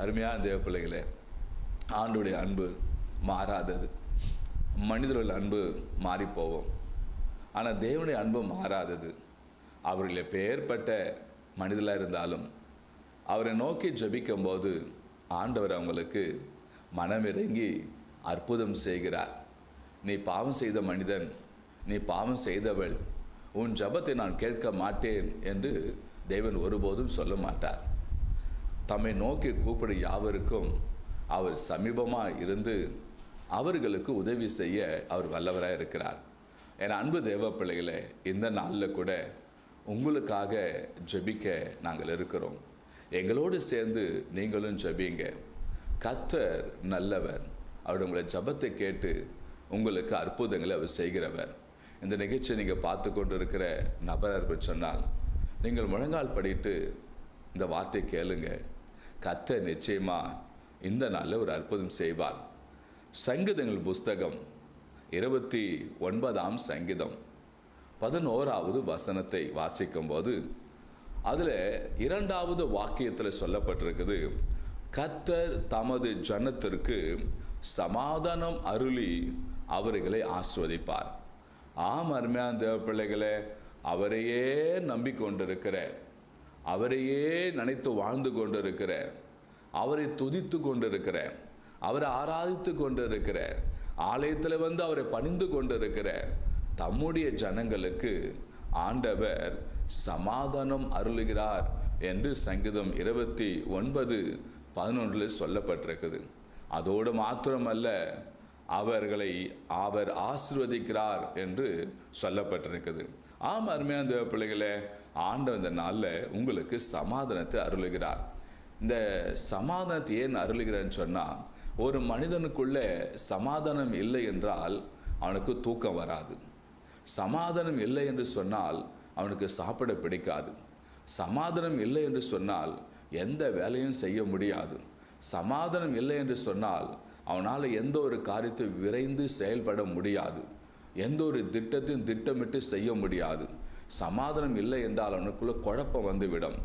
அருமையான தேவ பிள்ளைகளே ஆண்டுடைய அன்பு மாறாதது. மனிதர்கள் அன்பு மாறி போவோம் ஆனால் தேவனுடைய அன்பு மாறாதது. அவர்கள் எப்பேற்பட்ட மனிதராக இருந்தாலும் அவரை நோக்கி ஜபிக்கும்போது ஆண்டவர் அவங்களுக்கு மனமிறங்கி அற்புதம் செய்கிறார். நீ பாவம் செய்த மனிதன் நீ பாவம் செய்தவள் உன் ஜெபத்தை நான் கேட்க மாட்டேன் என்று தேவன் ஒருபோதும் சொல்ல மாட்டார். தம்மை நோக்கி கூப்பிடும் யாவருக்கும் அவர் சமீபமாக இருந்து அவர்களுக்கு உதவி செய்ய அவர் வல்லவராக இருக்கிறார். என் அன்பு தேவ பிள்ளைகளே இந்த நாளில் கூட உங்களுக்காக ஜெபிக்க நாங்கள் இருக்கிறோம். எங்களோடு சேர்ந்து நீங்களும் ஜெபிங்க. கத்தர் நல்லவர். அவர் உங்களை ஜபத்தை கேட்டு உங்களுக்கு அற்புதங்களை அவர் செய்கிறவர். இந்த நிகழ்ச்சியை நீங்கள் பார்த்து கொண்டு இருக்கிற நபராக சொன்னால் நீங்கள் முழங்கால் படிட்டு இந்த வார்த்தை கேளுங்கள் கத்தர் நிச்சயமா இந்த நாளில் ஒரு அற்புதம் செய்வார். சங்கீதங்கள் புஸ்தகம் இருபத்தி ஒன்பதாம் சங்கீதம் பதினோராவது வசனத்தை வாசிக்கும்போது அதில் இரண்டாவது வாக்கியத்தில் சொல்லப்பட்டிருக்குது கத்தர் தமது ஜனத்திற்கு சமாதானம் அருளி அவர்களை ஆஸ்வதிப்பார். ஆம் அருமையான தேவ பிள்ளைகளை அவரையே நம்பிக்கொண்டிருக்கிற அவரையே நினைத்து வாழ்ந்து கொண்டிருக்கிற அவரை துதித்து கொண்டிருக்கிற அவரை ஆராதித்து கொண்டிருக்கிற ஆலயத்தில் வந்து அவரை பணிந்து கொண்டிருக்கிற தம்முடைய ஜனங்களுக்கு ஆண்டவர் சமாதானம் அருளுகிறார் என்று சங்கீதம் இருபத்தி ஒன்பது பதினொன்றில் சொல்லப்பட்டிருக்குது. அதோடு மாத்திரமல்ல அவர்களை அவர் ஆசிர்வதிக்கிறார் என்று சொல்லப்பட்டிருக்குது. ஆம் அருமையான தேவ பிள்ளைகளை ஆண்டவர் இந்த நாளில் உங்களுக்கு சமாதானத்தை அருளுகிறார். இந்த சமாதானத்தை ஏன் அருளுகிறான்னு சொன்னால் ஒரு மனிதனுக்குள்ள சமாதானம் இல்லை என்றால் அவனுக்கு தூக்கம் வராது. சமாதானம் இல்லை என்று சொன்னால் அவனுக்கு சாப்பிட பிடிக்காது. சமாதானம் இல்லை என்று சொன்னால் எந்த வேலையும் செய்ய முடியாது. சமாதானம் இல்லை என்று சொன்னால் அவனால் எந்த ஒரு காரியத்தை விரைந்து செயல்பட முடியாது. எந்த ஒரு திட்டத்தையும் திட்டமிட்டு செய்ய முடியாது. சமாதானம் இல்லை என்றால் அவனுக்குள்ள குழப்பம் வந்துவிடும்.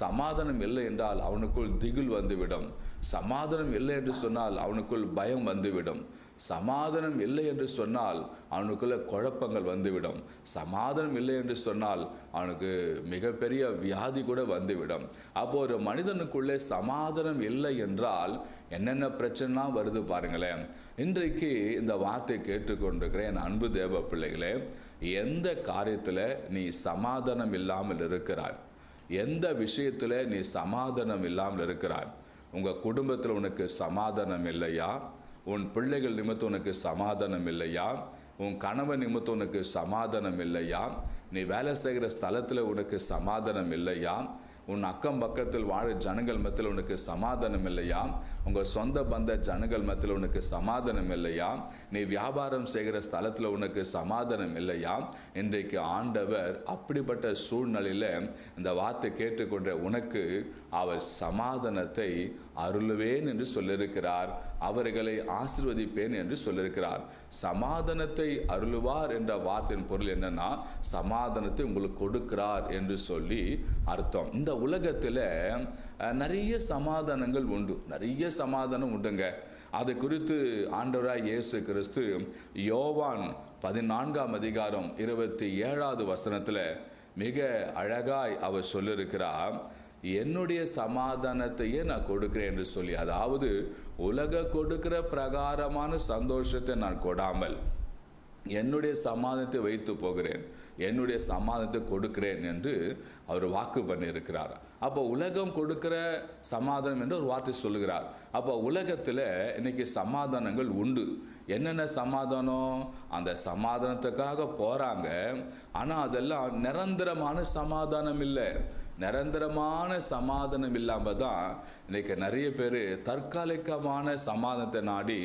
சமாதானம் இல்லை என்றால் அவனுக்குள் திகில் வந்துவிடும். சமாதானம் இல்லை என்று சொன்னால் அவனுக்குள் பயம் வந்துவிடும். சமாதானம் இல்லை என்று சொன்னால் அவனுக்குள்ள குழப்பங்கள் வந்துவிடும். சமாதானம் இல்லை என்று சொன்னால் அவனுக்கு மிகப்பெரிய வியாதி கூட வந்துவிடும். அப்போ ஒரு மனிதனுக்குள்ளே சமாதானம் இல்லை என்றால் என்னென்ன பிரச்சனைலாம் வருது பாருங்களேன். இன்றைக்கு இந்த வார்த்தை கேட்டுக்கொண்டிருக்கிறேன் என் அன்பு தேவ பிள்ளைகளே. எந்த காரியத்தில் நீ சமாதானம் இல்லாமல் இருக்கிறாய்? எந்த விஷயத்தில் நீ சமாதானம் இல்லாமல் இருக்கிறாய்? உங்கள் குடும்பத்தில் உனக்கு சமாதானம் இல்லையா? உன் பிள்ளைகள் நிமித்தம் உனக்கு சமாதானம் இல்லையா? உன் கணவன் நிமித்தம் உனக்கு சமாதானம் இல்லையா? நீ வேலை செய்கிற ஸ்தலத்தில் உனக்கு சமாதானம் இல்லையா? உன் அக்கம் பக்கத்தில் வாழ ஜனங்கள் மத்தியில் உனக்கு சமாதானம் இல்லையா? உங்கள் சொந்த பந்த ஜனங்கள் மத்தியில் உனக்கு சமாதானம் இல்லையா? நீ வியாபாரம் செய்கிற ஸ்தலத்தில் உனக்கு சமாதானம் இல்லையா? இன்றைக்கு ஆண்டவர் அப்படிப்பட்ட சூழ்நிலையில் இந்த வார்த்தை கேட்டுக்கொண்ட உனக்கு அவர் சமாதானத்தை அருளுவேன் என்று சொல்லியிருக்கிறார். அவர்களை ஆசிர்வதிப்பேன் என்று சொல்லியிருக்கிறார். சமாதானத்தை அருளுவார் என்ற வார்த்தையின் பொருள் என்னன்னா சமாதானத்தை உங்களுக்கு கொடுக்கிறார் என்று சொல்லி அர்த்தம். இந்த உலகத்தில் நிறைய சமாதானங்கள் உண்டு. நிறைய சமாதானம் உண்டுங்க. அது குறித்து ஆண்டவராய் இயேசு கிறிஸ்து யோவான் பதினான்காம் அதிகாரம் இருபத்தி ஏழாவது வசனத்தில் மிக அழகாய் அவர் சொல்லியிருக்கிறார். என்னுடைய சமாதானத்தையே நான் கொடுக்கிறேன் என்று சொல்லி அதாவது உலக கொடுக்கிற பிரகாரமான சந்தோஷத்தை நான் கொடாமல் என்னுடைய சமாதானத்தை வைத்து போகிறேன் என்னுடைய சமாதானத்தை கொடுக்கிறேன் என்று அவர் வாக்கு பண்ணியிருக்கிறார். அப்போ உலகம் கொடுக்கிற சமாதானம் என்று ஒரு வார்த்தை சொல்லுகிறார். அப்போ உலகத்தில் இன்னைக்கு சமாதானங்கள் உண்டு. என்னென்ன சமாதானம்? அந்த சமாதானத்துக்காக போகிறாங்க ஆனால் அதெல்லாம் நிரந்தரமான சமாதானம் இல்லை. நிரந்தரமான சமாதானம் இல்லாமல் தான் இன்னைக்கு நிறைய பேர் தற்காலிகமான சமாதானத்தை நாடி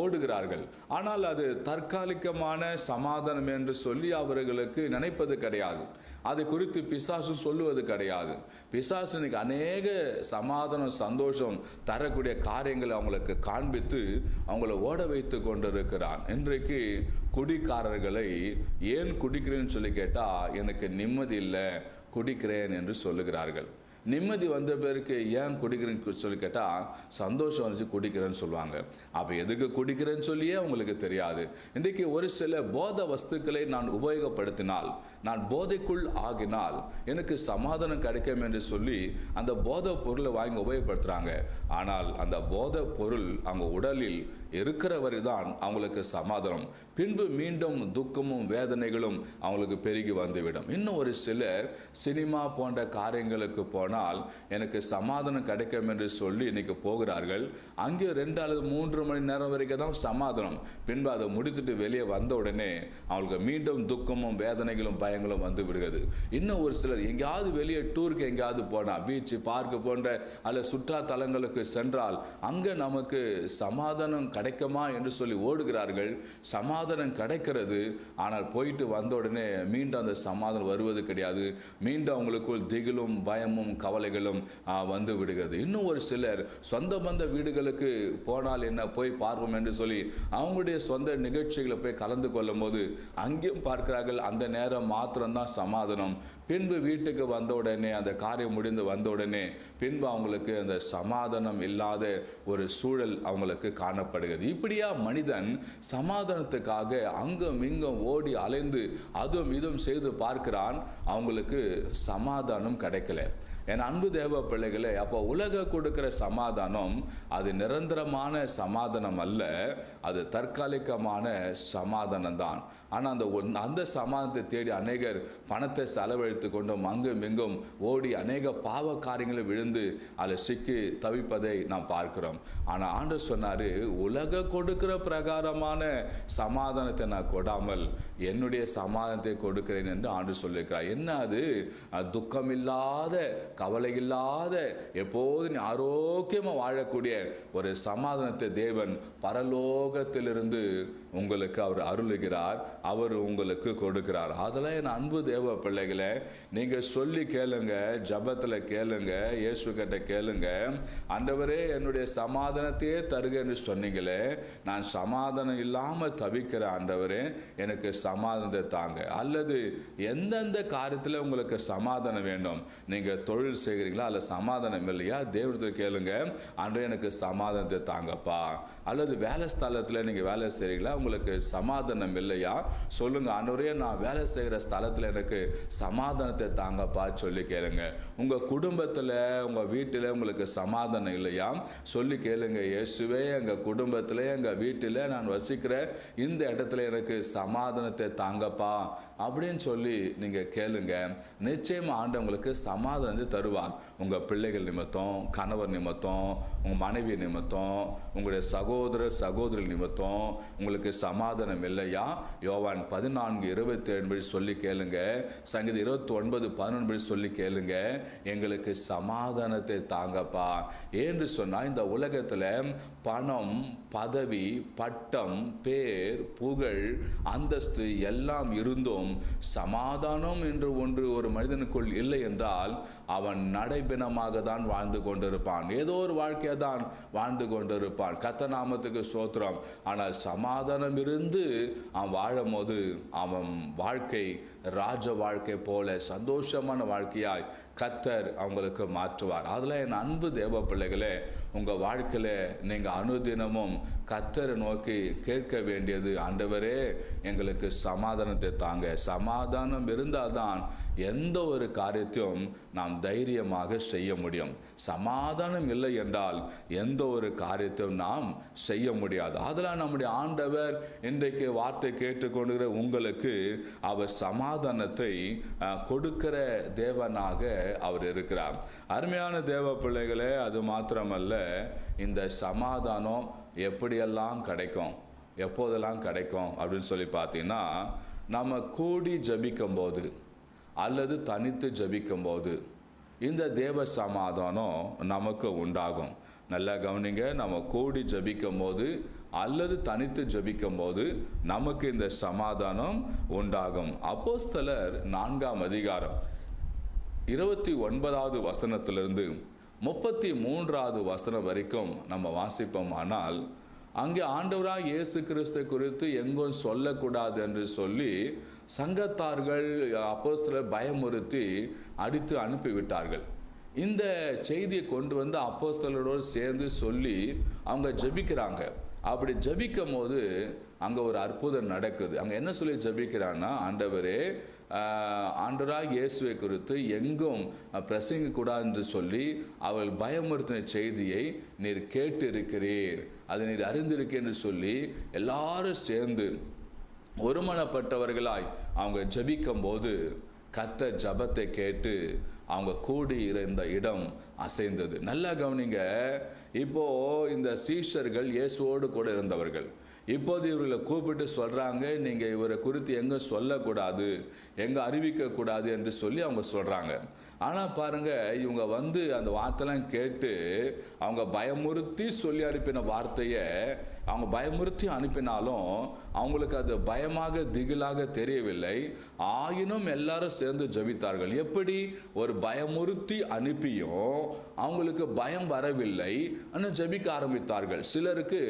ஓடுகிறார்கள். ஆனால் அது தற்காலிகமான சமாதானம் என்று சொல்லி அவர்களுக்கு நினைப்பது கிடையாது. அதை குறித்து பிசாசு சொல்லுவது கிடையாது. பிசாசு இன்னைக்கு அநேக சமாதானம் சந்தோஷம் தரக்கூடிய காரியங்களை அவங்களுக்கு காண்பித்து அவங்கள ஓட வைத்து கொண்டிருக்கிறான். இன்றைக்கு குடிக்காரர்களை ஏன் குடிக்கிறேன்னு சொல்லி கேட்டால் எனக்கு நிம்மதி இல்லை குடிக்கிறேன் என்று சொல்லுகிறார்கள். நிம்மதி வந்த பிறகு ஏன் குடிக்கிறேன்னு சொல்லி கேட்டால் சந்தோஷம் வந்துச்சு குடிக்கிறேன்னு சொல்லுவாங்க. அப்போ எதுக்கு குடிக்கிறேன்னு சொல்லியே அவங்களுக்கு தெரியாது. இன்றைக்கு ஒரு சில போத வஸ்துக்களை நான் உபயோகப்படுத்தினால் நான் போதைக்குள் ஆகினால் எனக்கு சமாதானம் கிடைக்கும் என்று சொல்லி அந்த போதை பொருளை வாங்கி உபயோகப்படுத்துகிறாங்க ஆனால் அந்த போதை பொருள் அவங்க உடலில் இருக்கிற வரை தான் அவங்களுக்கு சமாதானம். பின்பு மீண்டும் துக்கமும் வேதனைகளும் அவங்களுக்கு பெருகி வந்துவிடும். இன்னும் ஒரு சிலர் சினிமா போன்ற காரியங்களுக்கு போனால் எனக்கு சமாதானம் கிடைக்கும் என்று சொல்லி இன்னைக்கு போகிறார்கள். அங்கே ரெண்டு அல்லது மூன்று மணி நேரம் வரைக்கும் தான் சமாதானம். பின்பு அதை முடித்துட்டு வெளியே வந்த உடனே அவங்களுக்கு மீண்டும் துக்கமும் வேதனைகளும் பயங்களும் வந்து விடுகிறது. இன்னும் ஒரு சிலர் எங்கேயாவது வெளியே டூருக்கு எங்கேயாவது போனால் பீச்சு பார்க்கு போன்ற அல்ல சுற்றுலா தலங்களுக்கு சென்றால் அங்கே நமக்கு சமாதானம் கிடைக்குமா என்று சொல்லி ஓடுகிறார்கள். சமாதானம் கிடைக்கிறது. ஆனால் போயிட்டு வந்த உடனே மீண்டும் அந்த சமாதானம் வருவது கிடையாது. மீண்டும் அவங்களுக்குள் திகிலும் பயமும் கவலைகளும் வந்து விடுகிறது. இன்னும் ஒரு சிலர் சொந்த பந்த வீடுகளுக்கு போனால் என்ன போய் பார்ப்போம் என்று சொல்லி அவங்களுடைய சொந்த நிகழ்ச்சிகளை போய் கலந்து கொள்ளும் போது அங்கேயும் பார்க்கிறார்கள். அந்த நேரம் மாத்திரம்தான் சமாதானம். பின்பு வீட்டுக்கு வந்த உடனே அந்த காரியம் முடிந்து வந்த உடனே பின்பு அவங்களுக்கு அந்த சமாதானம் இல்லாத ஒரு சூழல் அவங்களுக்கு காணப்படுகிறது. இப்படியா மனிதன் சமாதானத்துக்காக அங்கும் இங்கும் ஓடி அலைந்து அதுவும் இதுவும் செய்து பார்க்கிறான் அவங்களுக்கு சமாதானம் கிடைக்கல. என் அன்பு தேவ பிள்ளைகளே அப்போ உலக கொடுக்கிற சமாதானம் அது நிரந்தரமான சமாதானம் அல்ல அது தற்காலிகமான சமாதானம் தான் ஆனால் அந்த ஒன்- அந்த சமாதானத்தை தேடி அநேகர் பணத்தை செலவழித்து கொண்டும் அங்கும் இங்கும் ஓடி அநேக பாவ காரியங்களை விழுந்து அதில் சிக்கி தவிப்பதை நாம் பார்க்கிறோம். ஆனால் ஆண்டு சொன்னார் உலக கொடுக்கிற பிரகாரமான சமாதானத்தை நான் கொடாமல் என்னுடைய சமாதானத்தை கொடுக்கிறேன் என்று ஆண்டு சொல்லியிருக்கிறார். என்ன அது? துக்கமில்லாத கவலை இல்லாத எப்போதும் ஆரோக்கியமாக வாழக்கூடிய ஒரு சமாதானத்தை தேவன் பரலோகத்திலிருந்து உங்களுக்கு அவர் அருளுகிறார் அவர் உங்களுக்கு கொடுக்கிறார். அதெல்லாம் என் அன்பு தேவ பிள்ளைகளை நீங்கள் சொல்லி கேளுங்க ஜபத்தில் கேளுங்க இயேசு கிட்ட கேளுங்க. ஆண்டவரே என்னுடைய சமாதானத்தையே தருக என்று சொன்னீங்களே நான் சமாதானம் இல்லாமல் தவிக்கிற ஆண்டவரே எனக்கு சமாதானத்தை தாங்க. அல்லது எந்தெந்த காரியத்தில் உங்களுக்கு சமாதானம் வேண்டும்? நீங்கள் தொழில் செய்கிறீங்களா? அல்ல சமாதானம் இல்லையா? தேவத்தை கேளுங்க. அன்றே எனக்கு சமாதானத்தை தாங்கப்பா. அல்லது வேலை ஸ்தலத்தில் நீங்கள் வேலை செய்கிறீங்களா உங்களுக்கு சமாதானம் இல்லையா? சொல்லுங்க ஆண்டவரே நான் வேலை செய்கிற ஸ்தலத்தில் எனக்கு சமாதானத்தை தாங்கப்பா சொல்லி கேளுங்க. உங்க குடும்பத்தில் உங்க வீட்டில் உங்களுக்கு சமாதானம் இல்லையா? சொல்லி கேளுங்க இயேசுவே எங்க குடும்பத்தில் எங்க வீட்டில் நான் வசிக்கிற இந்த இடத்துல எனக்கு சமாதானத்தை தாங்கப்பா அப்படின்னு சொல்லி நீங்கள் கேளுங்க. நிச்சயமா ஆண்டவங்களுக்கு சமாதானத்தை தருவார். உங்கள் பிள்ளைகள் நிமித்தம் கணவர் நிமித்தம் உங்கள் மனைவி நிமித்தம் உங்களுடைய சகோதர சகோதரி நிமித்தம் உங்களுக்கு சமாதானம் இல்லையா? யோவான் பதினான்கு இருபத்தி ஏழு படி சொல்லி கேளுங்க. சங்கீதம் இருபத்தி ஒன்பது பதினொன்று படி சொல்லி கேளுங்க. எங்களுக்கு சமாதானத்தை தாங்கப்பா. என்று சொன்னால் இந்த உலகத்தில் பணம் பதவி பட்டம் பேர் புகழ் அந்தஸ்து எல்லாம் இருந்தும் சமாதானம் என்று ஒன்று ஒரு மனிதனுக்குள் இல்லை என்றால் அவன் நடைபிணமாக தான் வாழ்ந்து கொண்டிருப்பான். ஏதோ ஒரு வாழ்க்கையை தான் வாழ்ந்து கொண்டிருப்பான். கத்த நாமத்துக்கு சோத்திரம் ஆனால் சமாதானம் இருந்து அவன் வாழும் போது அவன் வாழ்க்கை ராஜ வாழ்க்கை போல சந்தோஷமான வாழ்க்கையாய் கத்தர் அவங்களுக்கு மாற்றுவார். அதில் என் அன்பு தேவ பிள்ளைகளே உங்கள் வாழ்க்கையில் நீங்கள் அனுதினமும் கத்தரை நோக்கி கேட்க வேண்டியது ஆண்டவரே எங்களுக்கு சமாதானத்தை தாங்க. சமாதானம் இருந்தால் தான் எந்த ஒரு காரியத்தையும் நாம் தைரியமாக செய்ய முடியும். சமாதானம் இல்லை என்றால் எந்த ஒரு காரியத்தையும் நாம் செய்ய முடியாது. அதெல்லாம் நம்முடைய ஆண்டவர் இன்றைக்கு வார்த்தை கேட்டுக்கொண்டுகிற உங்களுக்கு அவர் சமாதானத்தை கொடுக்கிற தேவனாக அவர் இருக்கிறார். அருமையான தேவ பிள்ளைகளே அது மாத்திரமல்ல இந்த சமாதானம் எப்படியெல்லாம் கிடைக்கும் எப்போதெல்லாம் கிடைக்கும் அப்படின்னு சொல்லி பார்த்தீங்கன்னா நம்ம கூடி ஜபிக்கும் போது அல்லது தனித்து ஜபிக்கும் போது இந்த தேவ சமாதானம் நமக்கு உண்டாகும். நல்லா கவனிங்க நம்ம கூடி ஜபிக்கும் போது அல்லது தனித்து ஜபிக்கும் போது நமக்கு இந்த சமாதானம் உண்டாகும். அப்போஸ்தலர் நான்காம் அதிகாரம் இருபத்தி ஒன்பதாவது வசனத்திலிருந்து முப்பத்தி மூன்றாவது வசனம் வரைக்கும் நம்ம வாசிப்போம். ஆனால் அங்கே ஆண்டவராக இயேசு கிறிஸ்து குறித்து எங்கும் சொல்லக்கூடாது என்று சொல்லி சங்கத்தார்கள் அப்போஸ்தலர் பயமுறுத்தி அடித்து அனுப்பிவிட்டார்கள். இந்த செய்தியை கொண்டு வந்து அப்போஸ்தலரோடு சேர்ந்து சொல்லி அவங்க ஜெபிக்கிறாங்க. அப்படி ஜபிக்கும் போது அங்கே ஒரு அற்புதம் நடக்குது. அங்கே என்ன சொல்லி ஜெபிக்கிறான்னா ஆண்டவரே ஆண்டராக இயேசுவை குறித்து எங்கும் பிரசங்க கூடாது என்று சொல்லி அவள் பயமுறுத்தின செய்தியை நீர் கேட்டு இருக்கிறீர் அதை நீர் அறிந்திருக்கேன் என்று சொல்லி எல்லாரும் சேர்ந்து ஒருமனப்பட்டவர்களாய் அவங்க ஜபிக்கும் போது கத்த ஜபத்தை கேட்டு அவங்க கூடி இருந்த இடம் அசைந்தது. நல்லா கவனிங்க இப்போ இந்த சீஷர்கள் இயேசுவோடு கூட இருந்தவர்கள். இப்போது இவர்களை கூப்பிட்டு சொல்கிறாங்க நீங்கள் இவரை குறித்து எங்கே சொல்லக்கூடாது எங்கே அறிவிக்கக்கூடாது என்று சொல்லி அவங்க சொல்கிறாங்க ஆனால் பாருங்க இவங்க வந்து அந்த வார்த்தைலாம் கேட்டு அவங்க பயமுறுத்தி சொல்லி அனுப்பின வார்த்தையை அவங்க பயமுறுத்தி அனுப்பினாலும் அவங்களுக்கு அது பயமாக திகிலாக தெரியவில்லை. ஆயினும் எல்லாரும் சேர்ந்து ஜெபித்தார்கள். எப்படி? ஒரு பயமுறுத்தி அனுப்பியும் அவங்களுக்கு பயம் வரவில்லை. ஆனால் ஜெபிக்க ஆரம்பித்தார்கள். சிலருக்கு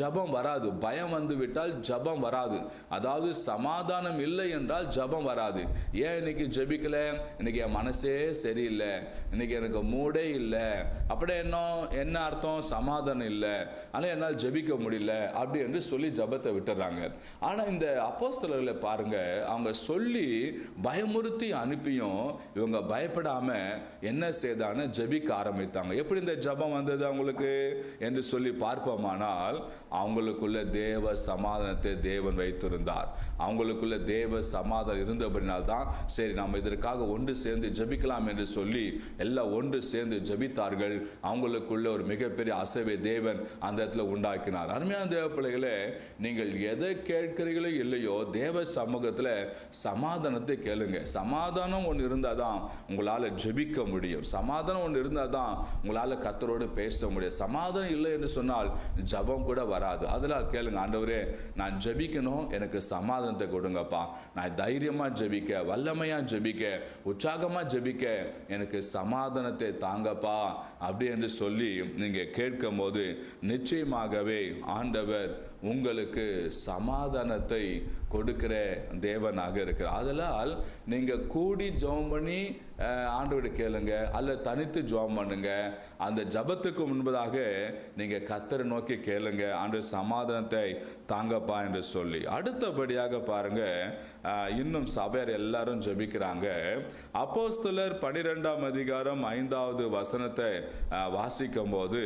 ஜபம் ஜெபம் வராது. பயம் வந்து விட்டால் ஜெபம் வராது. அதாவது சமாதானம் இல்லை என்றால் ஜெபம் வராது. ஏன் இன்னைக்கு ஜபிக்கல? இன்னைக்கு என் மனசே சரியில்லை. இன்னைக்கு எனக்கு மூடே இல்லை. அப்படியே என்ன என்ன அர்த்தம்? சமாதானம் இல்லை. ஆனால் என்னால் ஜெபிக்க முடியல அப்படி என்று சொல்லி ஜபத்தை விட்டுறாங்க. ஆனால் இந்த அப்போஸ்தலர்களை பாருங்க அவங்க சொல்லி பயமுறுத்தி அனுப்பியும் இவங்க பயப்படாம என்ன செய்தான்னு ஜபிக்க ஆரம்பித்தாங்க. எப்படி இந்த ஜபம் வந்தது அவங்களுக்கு என்று சொல்லி பார்ப்போமானால் அவங்களுக்குள்ள தேவ சமாதானத்தை தேவன் வைத்திருந்தார். அவங்களுக்குள்ள தேவ சமாதானம் இருந்தபடினால் தான் சரி நம்ம இதற்காக ஒன்று சேர்ந்து ஜபிக்கலாம் என்று சொல்லி எல்லாம் ஒன்று சேர்ந்து ஜபித்தார்கள். அவங்களுக்குள்ள ஒரு மிகப்பெரிய அசைவை தேவன் அந்த இடத்துல உண்டாக்கி உண்டாக்கினார் அருமையான தேவ பிள்ளைகளே நீங்கள் எதை கேட்கிறீர்களோ இல்லையோ தேவ சமூகத்துல சமாதானத்தை கேளுங்க. சமாதானம் ஒன்று இருந்தால் தான் உங்களால் ஜெபிக்க முடியும். சமாதானம் ஒன்று இருந்தால் தான் உங்களால் கத்தரோடு பேச முடியும். சமாதானம் இல்லை என்று சொன்னால் ஜபம் கூட வராது. அதெல்லாம் கேளுங்க ஆண்டவரே நான் ஜெபிக்கணும் எனக்கு சமாதானத்தை கொடுங்கப்பா. நான் தைரியமா ஜெபிக்க வல்லமையா ஜெபிக்க உற்சாகமா ஜெபிக்க எனக்கு சமாதானத்தை தாங்கப்பா. அப்படி என்று சொல்லி நீங்க கேட்கும் போது நிச்சயமாகவே ஆண்டவர் உங்களுக்கு சமாதானத்தை கொடுக்கிற தேவனாக இருக்கிறார். அதனால் நீங்கள் கூடி ஜெபம் பண்ணி அஹ், கேளுங்க அல்ல தனித்து ஜெபம் பண்ணுங்க. அந்த ஜபத்துக்கு முன்பதாக நீங்க கத்தரை நோக்கி கேளுங்க ஆண்டு சமாதானத்தை தாங்கப்பா என்று சொல்லி. அடுத்தபடியாக பாருங்க இன்னும் சபையார் எல்லாரும் ஜெபிக்கிறாங்க. அப்போஸ்தலர் பனிரெண்டாம் அதிகாரம் ஐந்தாவது வசனத்தை வாசிக்கும் போது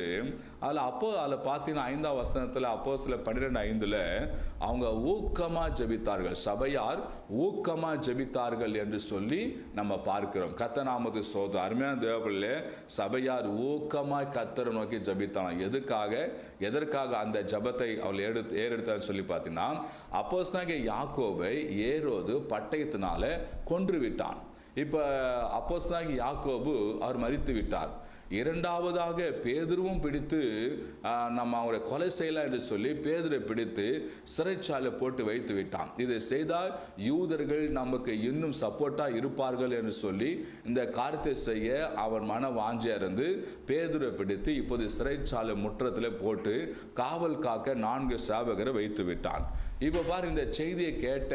அதில் அப்போ அதில் பார்த்தீங்கன்னா ஐந்தாம் வசனத்தில் அப்போ சில பன்னிரெண்டு ஐந்தில் அவங்க ஊக்கமாக ஜெபித்தார்கள். சபையார் ஊக்கமாக ஜெபித்தார்கள் என்று சொல்லி நம்ம பார்க்கிறோம். கத்தநாமது சோதம் அருமையான தேவப்பிள்ளை சபையார் ஊக்கமாய் கத்தரை நோக்கி ஜெபித்தாங்க எதுக்காக? எதற்காக அந்த ஜெபத்தை அவள் எடுத்து ஏறெடுத்தான்னு சொல்லி பார்த்தீங்கன்னா அப்போஸ்னாக யாக்கோவை ஏரோது பட்டயத்தினால கொன்று விட்டான் இப்போ அப்போஸ்தலனாகிய யாக்கோபு அவர் மறித்து விட்டார் இரண்டாவதாக பேதுருவும் பிடித்து நம்ம அவரை கொலை செய்யலாம் என்று சொல்லி பேதுரை பிடித்து சிறைச்சாலை போட்டு வைத்து விட்டான். இதை செய்தால் யூதர்கள் நமக்கு இன்னும் சப்போர்ட்டாக இருப்பார்கள் என்று சொல்லி இந்த காரியத்தை செய்ய அவன் மன வாஞ்சியா இருந்து பேதுரை பிடித்து இப்போது சிறைச்சாலை முற்றத்தில் போட்டு காவல் காக்க நான்கு சேவகரை வைத்து விட்டான். இப்ப பாரு இந்த செய்தியை கேட்ட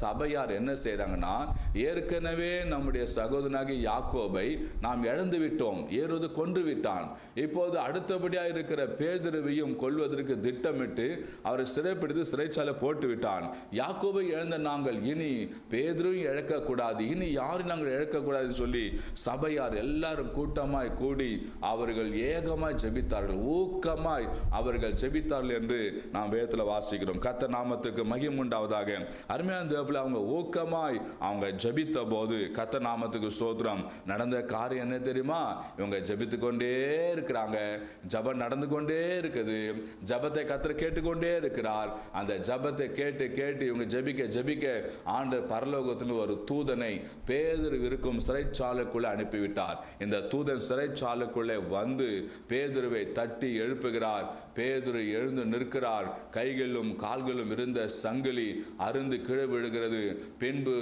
சபையார் என்ன செய்றாங்கன்னா ஏற்கனவே நம்முடைய சகோதரனாகி யாக்கோபை நாம் இழந்து விட்டோம் ஏறுவது கொன்று விட்டான். இப்போது அடுத்தபடியா இருக்கிற பேதிருவையும் கொல்வதற்கு திட்டமிட்டு அவரை சிறைப்பிடித்து சிறைச்சாலை போட்டு விட்டான். யாக்கோபை இழந்த நாங்கள் இனி பேதரும் இழக்க கூடாது இனி யாரும் நாங்கள் இழக்க கூடாதுன்னு சொல்லி சபையார் எல்லாரும் கூட்டமாய் கூடி அவர்கள் ஏகமாய் ஜெபித்தார்கள் ஊக்கமாய் அவர்கள் ஜெபித்தார்கள் என்று நாம் வேதத்தில் வாசிக்கிறோம். கத்த நாமத்துக்கு மகிம் உண்டாவதாக. அருமையான தேவப்பில் அவங்க ஊக்கமாய் அவங்க ஜெபித்த போது கத்த நாமத்துக்கு சோத்திரம் நடந்த காரியம் என்ன தெரியுமா? இவங்க ஜபித்து கொண்டே இருக்கிறாங்க. ஜபம் நடந்து கொண்டே இருக்குது. ஜபத்தை கத்திர கேட்டுக்கொண்டே இருக்கிறார். அந்த ஜபத்தை கேட்டு கேட்டு இவங்க ஜபிக்க ஜபிக்க ஆண்டு பரலோகத்தில் ஒரு தூதனை பேதர் இருக்கும் சிறைச்சாலைக்குள்ளே அனுப்பிவிட்டார். இந்த தூதன் சிறைச்சாலைக்குள்ளே வந்து பேதுருவை தட்டி எழுப்புகிறார். பேதுரு எழுந்து நிற்கிறார். கைகளிலும் கால்களும் இருந்த சங்கிலி அருந்து கீழே விழுகிறது. பின்பு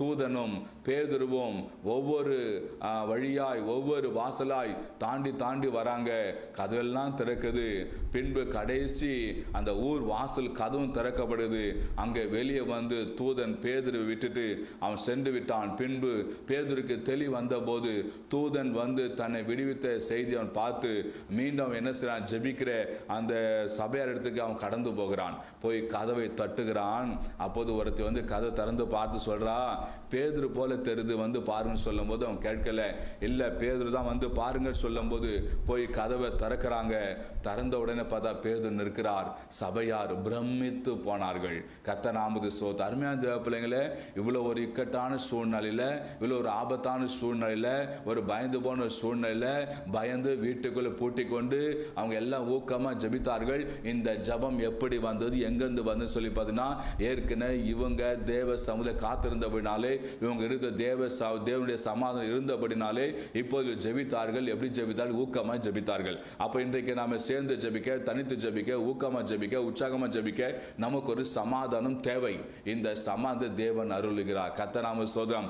தூதனும் பேதுருவும் ஒவ்வொரு வழியாய் ஒவ்வொரு வாசலாய் தாண்டி தாண்டி வராங்க. கதவெல்லாம் திறக்குது. பின்பு கடைசி அந்த ஊர் வாசல் கதவும் திறக்கப்படுது. அங்கே வெளியே வந்து தூதன் பேதுருவை விட்டுட்டு அவன் சென்று விட்டான். பின்பு பேதுருக்கு தெளி வந்தபோது தூதன் வந்து தன்னை விடுவித்த செய்தி அவன் பார்த்து மீண்டும் அவன் என்ன செய்றான்? ஜெபிக்கிற அந்த சபையார் இடத்துக்கு அவன் கடந்து போகிறான். போய் கதவை தட்டுகிறான். அப்போது ஒருத்தி வந்து கதை திறந்து பார்த்து சொல்றா பேதுரு போல தெரிந்து வந்து பாருங்கன்னு சொல்லும்போது அவன் கேட்கல. இல்ல பேதுரு தான் வந்து பாருங்க சொல்லும்போது போய் கதவை திறக்கிறாங்க. திறந்த உடனே பார்த்தா பேது நிற்கிறார். சபையார் பிரமித்து போனார்கள். கத்த நாமது சோத் அருமையான தேவ பிள்ளைங்களே இவ்வளோ ஒரு இக்கட்டான சூழ்நிலையில் இவ்வளோ ஒரு ஆபத்தான சூழ்நிலையில் ஒரு பயந்து போன சூழ்நிலையில் பயந்து வீட்டுக்குள்ளே பூட்டி கொண்டு அவங்க எல்லாம் ஊக்கமாக ஜெபித்தார்கள். இந்த ஜெபம் எப்படி வந்தது எங்கேருந்து வந்து சொல்லி பார்த்தீங்கன்னா ஏற்கனவே இவங்க தேவ சமுதாய காத்திருந்தபடினாலே இவங்க இருந்த தேவ ச- தேவனுடைய சமாதானம் இருந்தபடினாலே இப்போது ஜெபித்தார்கள் எப்படி ஜெபித்தார்கள் ஊக்கமாக ஜெபித்தார்கள். அப்போ இன்றைக்கு நாம சேர்ந்து ஜபிக்க தனித்து ஜபிக்க ஊக்கமாக ஜெபிக்க உற்சாகமா ஜெபிக்க நமக்கு ஒரு சமாதானம் தேவை. இந்த சமாத தேவன் அருளுகிறார். கத்தராம சோதரம்